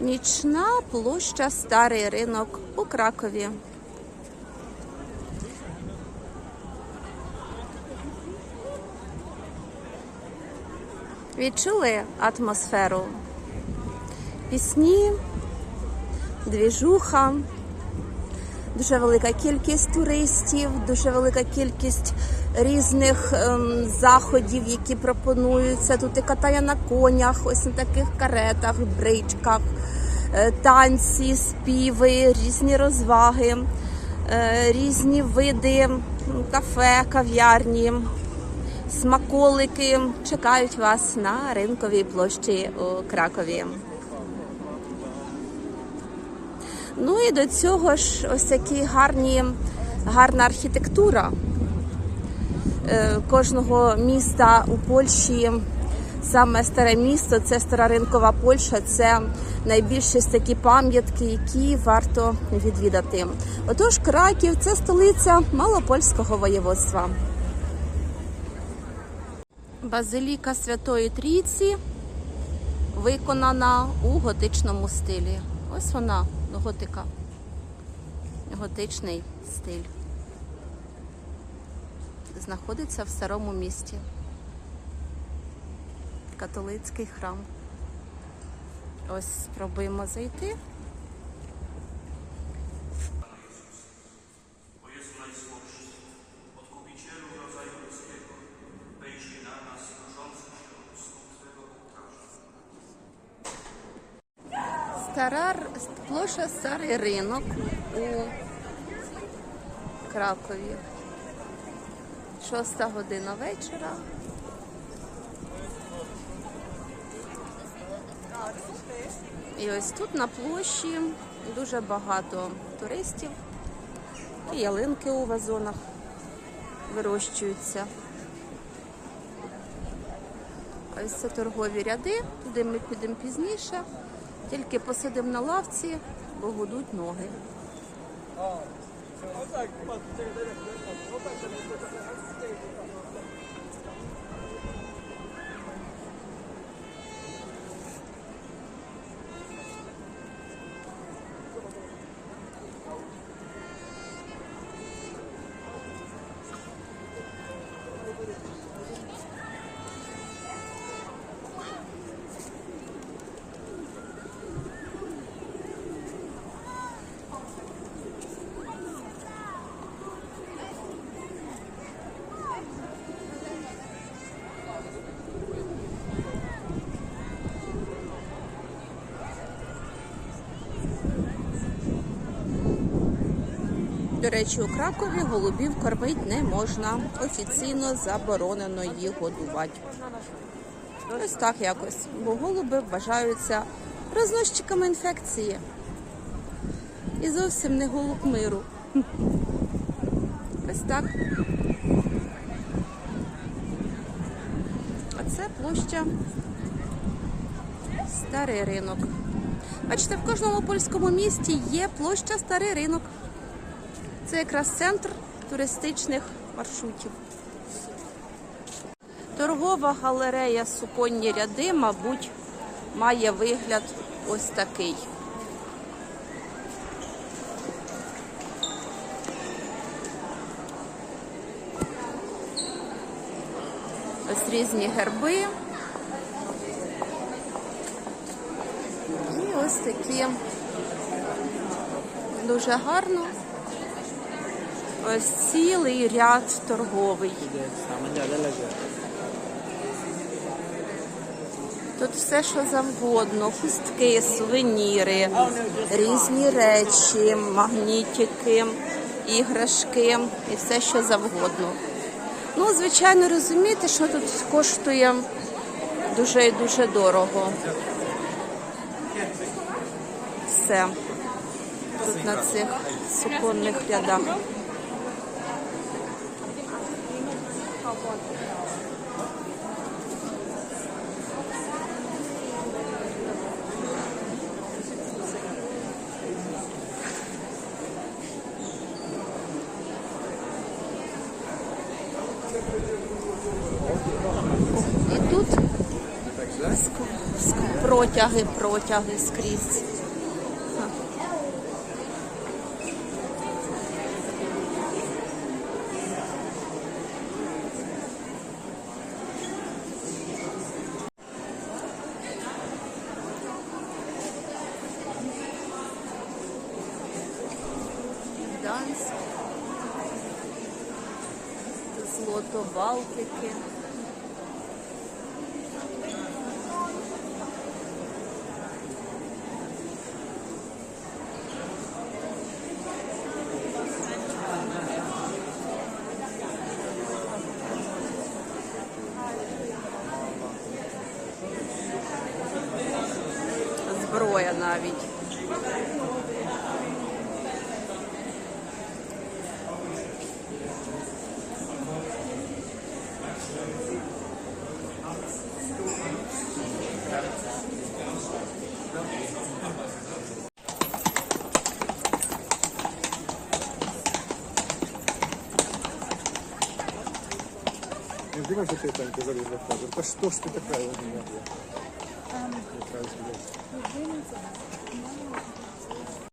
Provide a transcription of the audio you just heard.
Нічна площа Старий ринок у Кракові. Відчули атмосферу? Пісні, двіжуха, дуже велика кількість туристів, дуже велика кількість різних ем, заходів, які пропонуються. Тут і катання на конях, ось на таких каретах, бричках, е, танці, співи, різні розваги, е, різні види кафе, кав'ярні. Смаколики чекають вас на ринковій площі у Кракові. Ну і до цього ж ось такі гарні, гарна архітектура е, кожного міста у Польщі. Саме старе місто, це стара ринкова Польща, це найбільші такі пам'ятки, які варто відвідати. Отож, Краків це столиця Малопольського воєводства. Базиліка Святої Трійці виконана у готичному стилі. Ось вона, готика. Готичний стиль. Знаходиться в старому місті. Католицький храм. Ось спробуємо зайти. Стара площа Старий ринок у Кракові. Шоста година вечора. І ось тут на площі дуже багато туристів. І ялинки у вазонах вирощуються. Ось це торгові ряди, туди ми підемо пізніше. Тільки посидимо на лавці, бо гудуть ноги. До речі, у Кракові голубів кормити не можна. Офіційно заборонено їх годувати. Ось так якось. Бо голуби вважаються розносчиками інфекції. І зовсім не голуб миру. Ось так. А це площа Старий ринок. Бачите, в кожному польському місті є площа Старий ринок. Це якраз центр туристичних маршрутів. Торгова галерея Суконні ряди, мабуть, має вигляд ось такий. Ось різні герби. І ось такі дуже гарно. Ось цілий ряд торговий. Тут все, що завгодно, хустки, сувеніри, різні речі, магнітики, іграшки і все, що завгодно. Ну, звичайно, розумієте, що тут коштує дуже і дуже дорого. Все. Тут на цих суконних рядах. І тут протяги, протяги скрізь. Гданськ. Злото Балтики. Зброя навіть. Не думай, что ты Танька залезла в кадр. Да что ж ты такая у меня, блядь? Какая, блядь?